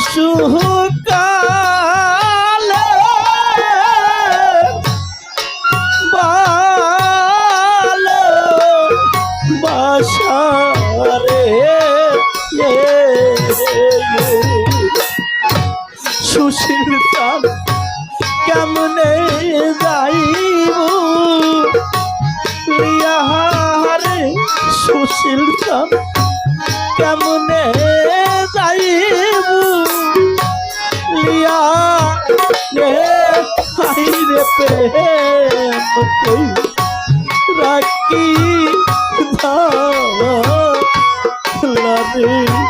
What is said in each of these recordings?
শিশুকাল বাল বাসারে সুশীল কাল কেমনে যাইব? লিয়াহারে সুশীল কাল কেমনে রাখে আইরে প্রেম রাখি ধারে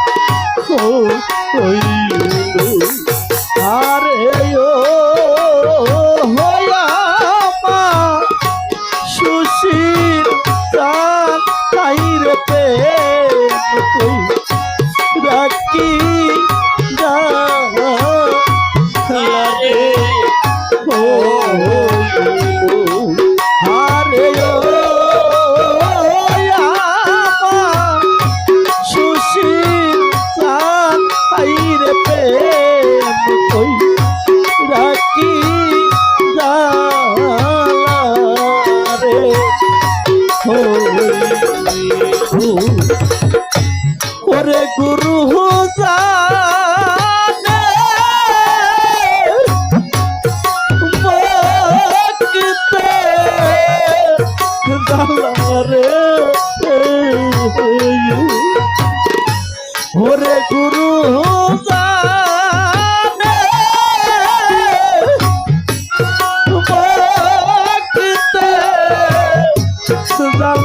sudah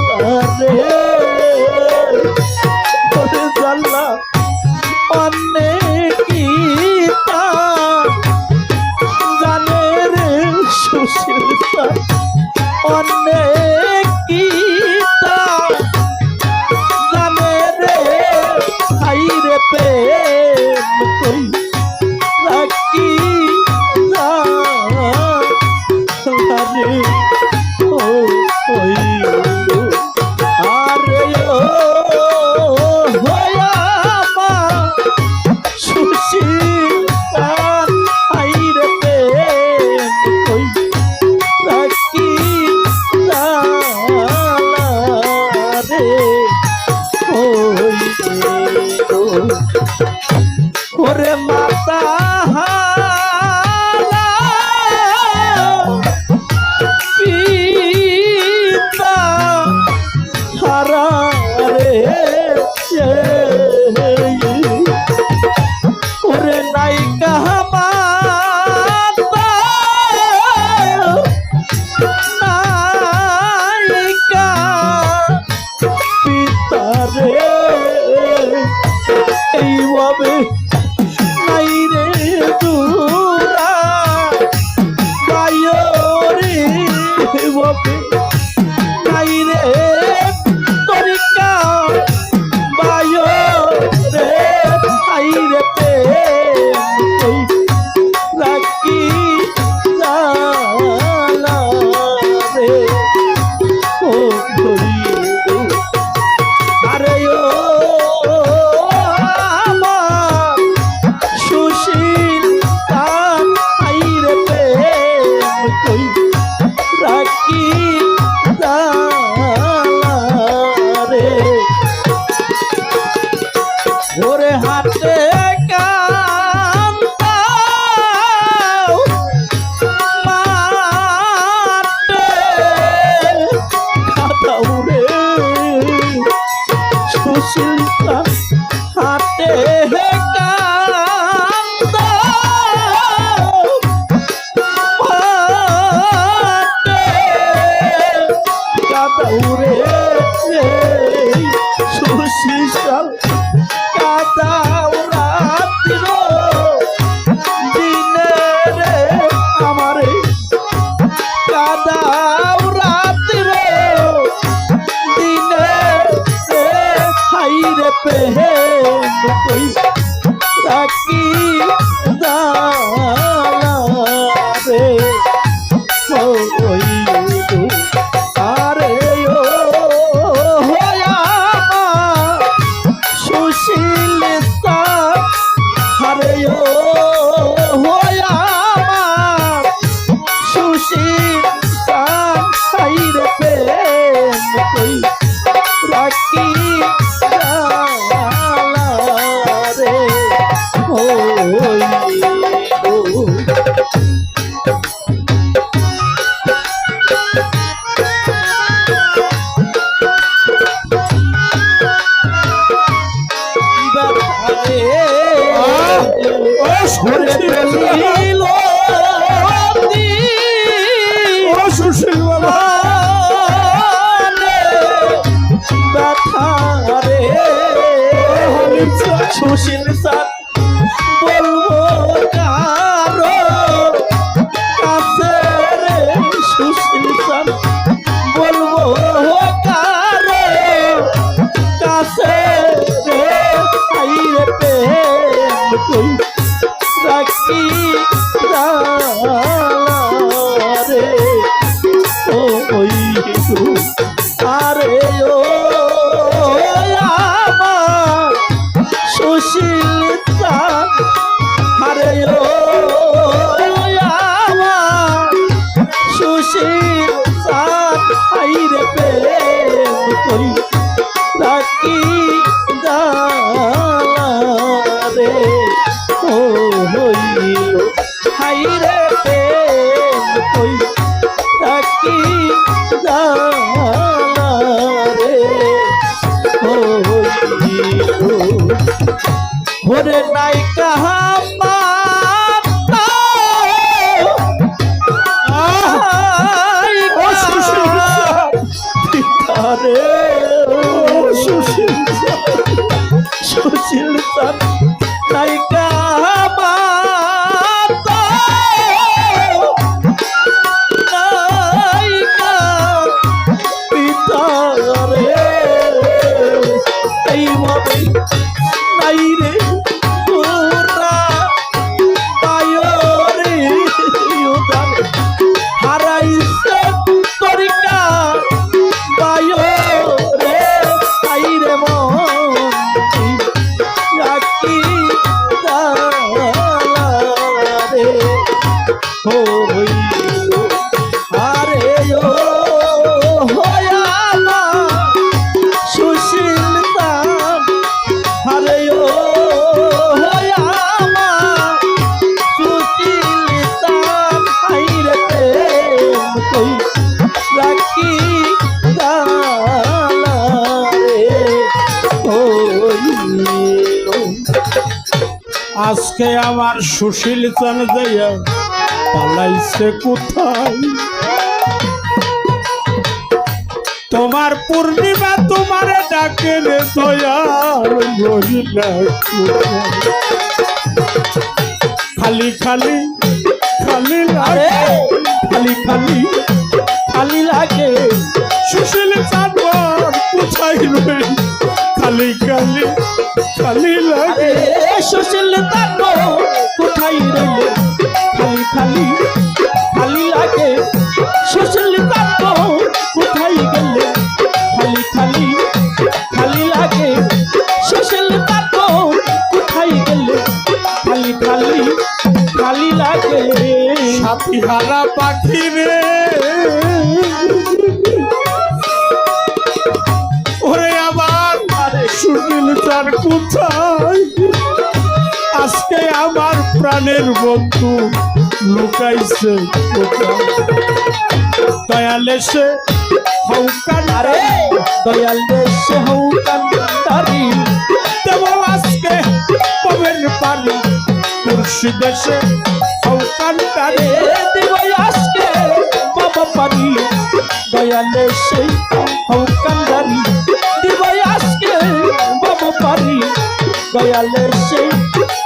কাহা আজকে আমার সুশীল চান যাইয়া পালাইছে কোথায়? তোমার পূর্ণিমা তোমারে ডাকে রে দয়াল? খালি খালি খালি লাগে খালি খালি খালি লাগে। সুশীল রই খালি খালি খালি লাগে। সুশীল তাকো কোথায় রইলে খালি খালি খালি লাগে। সুশীল তাকো কোথায় গেলে। খালি খালি খালি লাগে। সুশীল তাকো কোথায় গেলে। খালি খালি খালি লাগে। সাথী হারা পাখি রে। সুনীল কোথায় আজকে আমার প্রাণের বন্ধু লুকাইছে দয়ালে সে হৌকান আরে! দয়াল দেশে হৌ কান্দারি দেব আজকে পবেন পানি? মুর্শি দেশে হৌকান আরে দিব আজকে বাবা পারি দয়ালে সেই হৌ কান্দারি দয়ালে সেই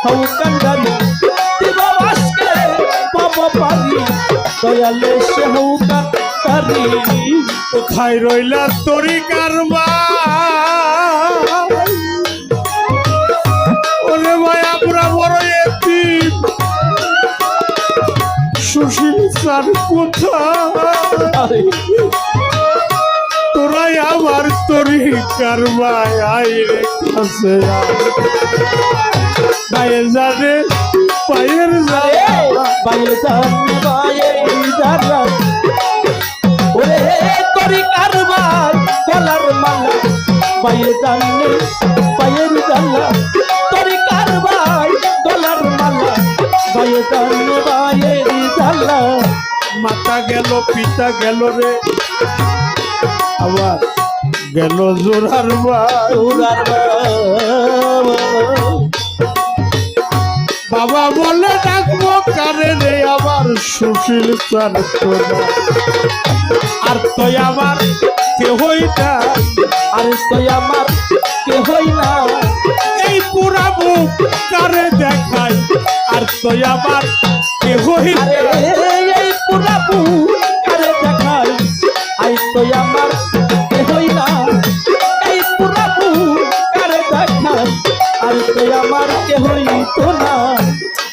হৌ কান্দারি দিব আজকে বাবা পারি। দয়ালে সে হৌ কোথায় রইলা তরি কারবা ওরে ভাই বড় সুশীল স্যার কোথায়? তোরাই আমার তরি কারবায় আই রে কাছে গায়ে জানে পায়ের জানে। বাইরে যান বাইরে দাঁড়ান ওরে করি কারবার গলার মালা। বাইরে জানলে পায়ের জানলা তরি কারবার গলার মালা। বাইরে জানলে বাইরে জানলা মাতা গেল পিতা গেল রে। আবার গেল জোরার তোরার বাবা বলে ডাকবো কারে রে আমার সুশীল চান আর তুই আমার কেহই না আর তুই আমার কেহই না এই পুরা মুখ কারে দেখাই আর তুই আমার কেহই আরে না এই পুরা বুক আরে দেখাই আই তুই কেহই তো না।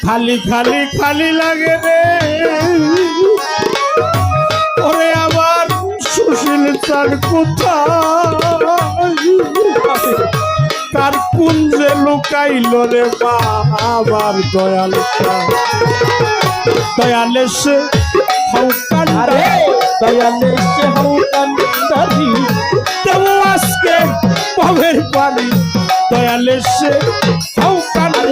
খালি খালি খালি লাগে রে। ওরে আমার সুশীল চান কোথায়? তার কুঞ্জে লুকাইল রে আমার দয়াল। দয়ালে সে হৌকান দয়ালে সে হও কান্দারি দেব আজকে পবের পানি দয়ালে সে হৌকান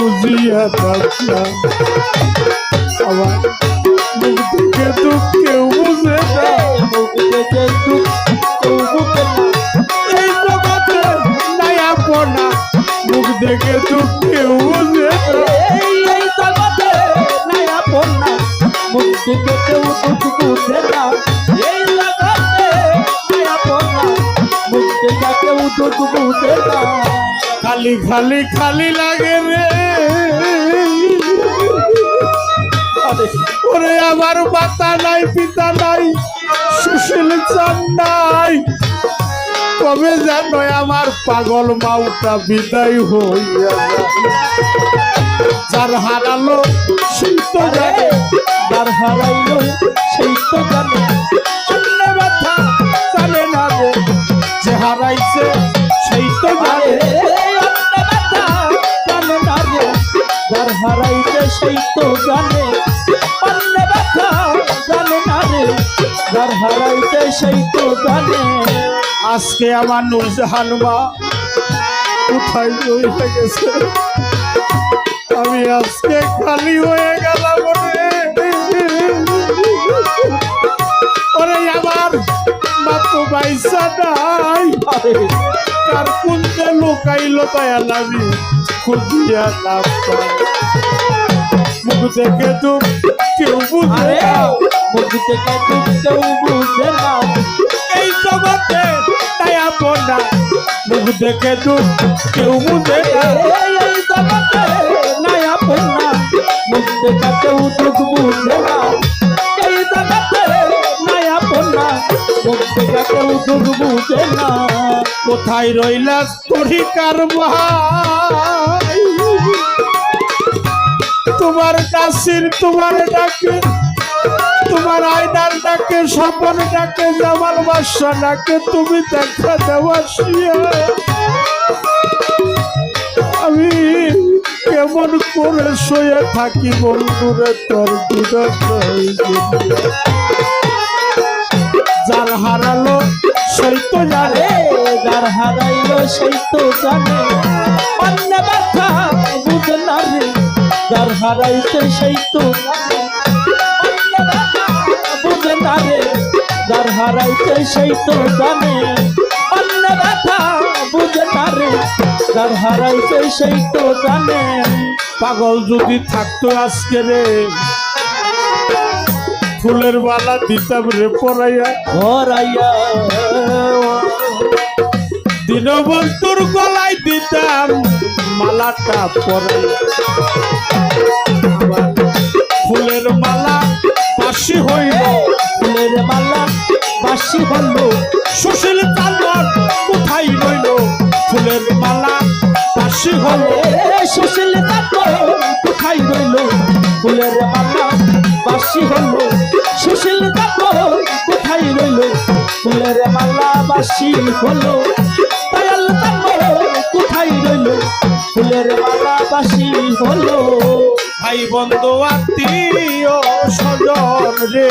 খুঁজিয়া দেখলাম আমার মুখ থেকে দুঃখ কেউ বুঝে না মুখ দেখে দুঃখ কেউ বুকে না এই জগতে নাই আপনা। মুখ দেখে দুঃখ কেউ বুঝে না এই জগতে নাই আপন। মুখ দেখে কেউ দুঃখ বুঝে না এই জগতে নাই আপন। মুখ দেখে কেউ দুঃখ বুঝে না খালি খালি খালি লাগে রে। ওরে, আমার মাতা নাই, পিতা নাই, সুশীল চান নাই। কবে যেন আমার পাগল মাউটা বিদায় হইয়া যার হারালো, সেই তো জানে। যার হারাইলো, সেই তো জানে। অন্য ব্যথা জানে না রে যে হারাইছে, সেই তো জানে। যার হারাইছে, সেই তো জানে। অন্য ব্যথা জানে না রে যার হারাইছে সেই তো জানে। আজকে আমার নুরজাহান মা কোথায় রয়ে গেছে আমি আজকে খালি হয়ে গেলাম ওরে আমার মা তো বাইসা নাই। তার কুঞ্জে লুকাইল দয়াল আমি খুঁজিয়া লাভ পাই। মুখ দেখে তো কেউ বুঝে মুখ থেকে দুঃখ কেউ বুঝে না। এই জগতে তাই আপনা মুখ দেখে তো কেউ বুঝে না। এই জগতে নাই আপন মুখ থেকে কেউ দুঃখ বুঝে না। এই জগতে নাই আপন মুখ থেকে কেউ দুঃখ বুঝে না। কোথায় রইলা তোরি কার ভাই তোমার কাশির, তোমার ডাকে, তোমার আয়নার ডাকে, স্বপন ডাকে, জামাল বাসা ডাকে, তুমি দেখা দেওয়াশিয়া আমি কেমন করে শুয়ে থাকি বন্ধুরে তোর যার হারালো সেই তো জানে, যার হারাইলো সেই তো জানে। যার হারাইছে সেই তো। বুঝে না রে যার হারাইছে সেই তো জানে অন্য ব্যথা বুঝে না রে যার হারাইছে সেই তো জানে পাগল যদি থাকতো আজকে রে, ফুলের মালা দিতাম রে পরাইয়া। ঘরাইয়া দীনবন্ধুর গলায় দিতাম মালাটা পরাইয়া। ফুলের মালা পাশি হইল। ফুলের মালা বাসি হলো সুশীল তালবার কোথায় রইল? ফুলের মালা পাশি হল সুশীল তাতো কোথায় রইল? ফুলের মালা বাসি হলো সুশীল তাতো কোথায় রইল? ফুলের মালা বাসি হলো ফুলের মালা বাসি হলো। ভাই বন্ধু, আত্মীয় স্বজন রে।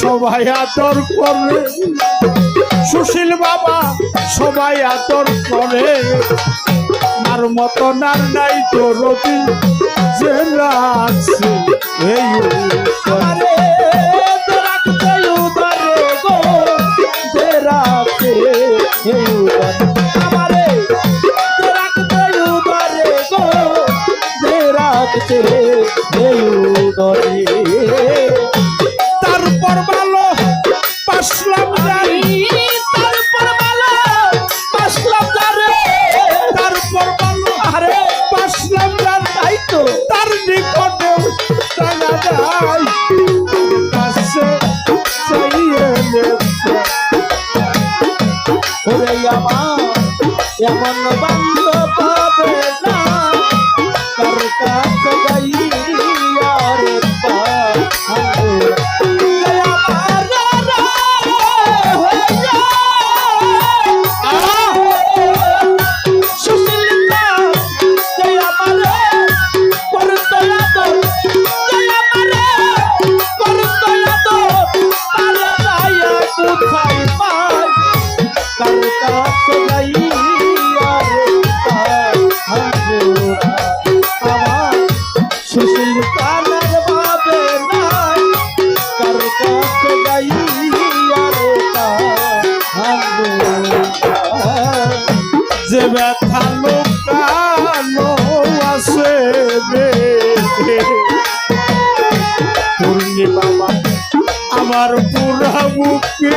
সবাই আতর করে। সুশীল বাবা সবাই আতর করে। আর মতন আর নাই তো রবি জেলা রাখছে এই ব্যথা আছে পূর্ণিমা আমার পুরা বুকে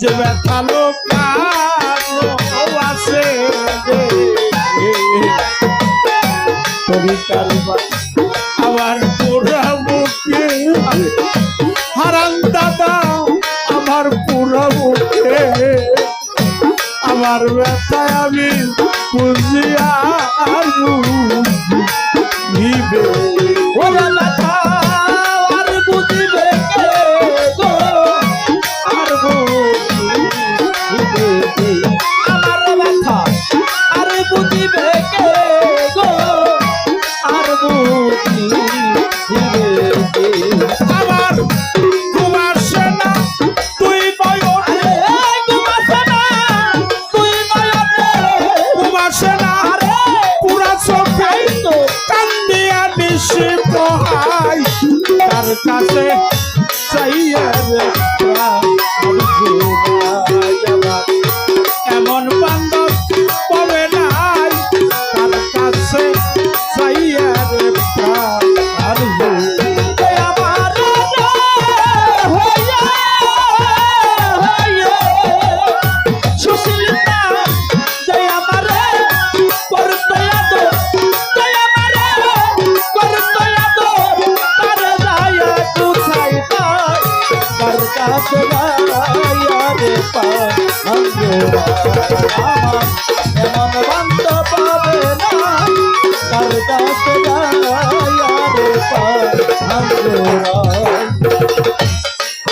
যে ব্যথা লোক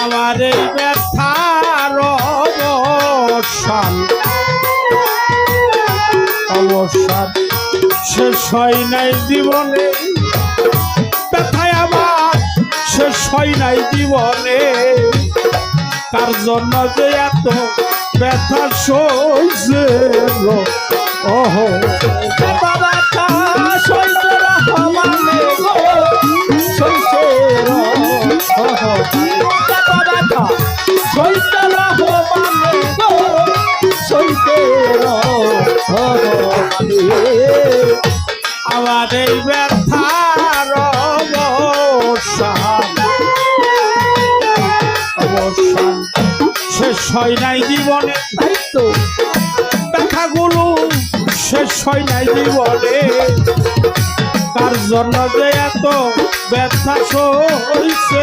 আমার এই ব্যথার অবসান। অবসান শেষ হয় নাই জীবনে। ব্যথায় আমার শেষ হয় নাই জীবনে। তার জন্য যে এত ব্যথা সইছে অহ জন্য যে এত ব্যথা সইছে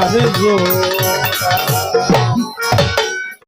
আরে গো